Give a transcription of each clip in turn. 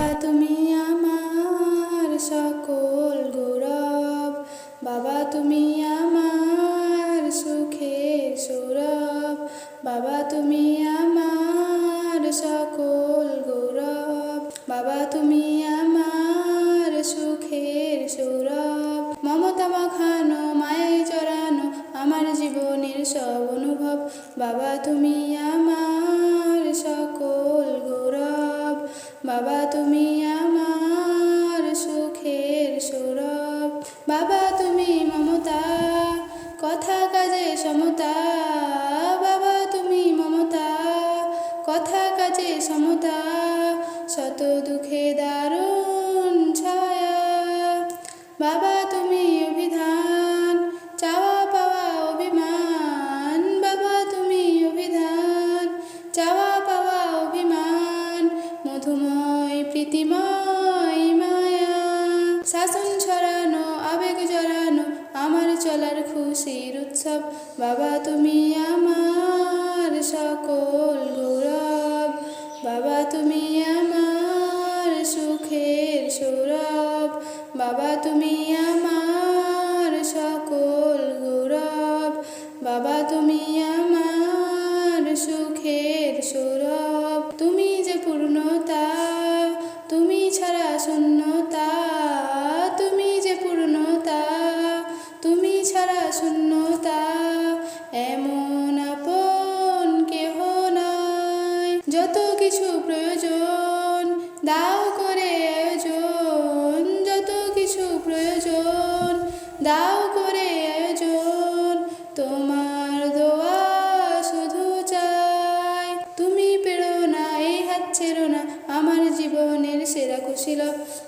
বাবা, তুমি আমার সকল গৌরব। বাবা, তুমি আমার সুখের সৌরভ। বাবা, তুমি আমার সকল গৌরব। বাবা, তুমি আমার সুখের সৌরভ। মমতা মাখানো, মায়ায় চড়ানো আমার জীবনের সব অনুভব। বাবা, তুমি বাবা তুমি শাসন ছড়ানো, আবেগ জড়ানো, আমার চলার খুশির উৎসব। বাবা, তুমি আমার সকল গৌরব। বাবা, তুমি আমার সুখের সৌরভ। বাবা, তুমি আমার সকল গৌরব। বাবা, তুমি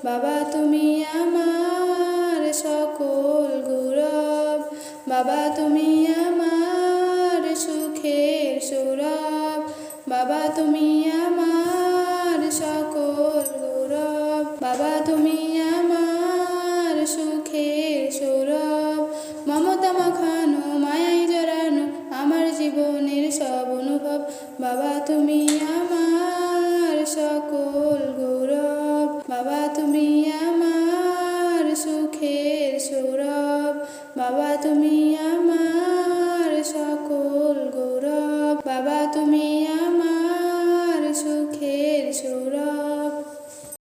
বাবা, তুমি আমার সকল গৌরব। বাবা, তুমি আমার সুখের সৌরভ। বাবা, তুমি আমার সকল গৌরব। বাবা, তুমি আমার সুখের সৌরভ। মমতা মাখানো মায়ায় জড়ানো, আমার জীবনের সব অনুভব। বাবা, তুমি আমার বাবা তুমি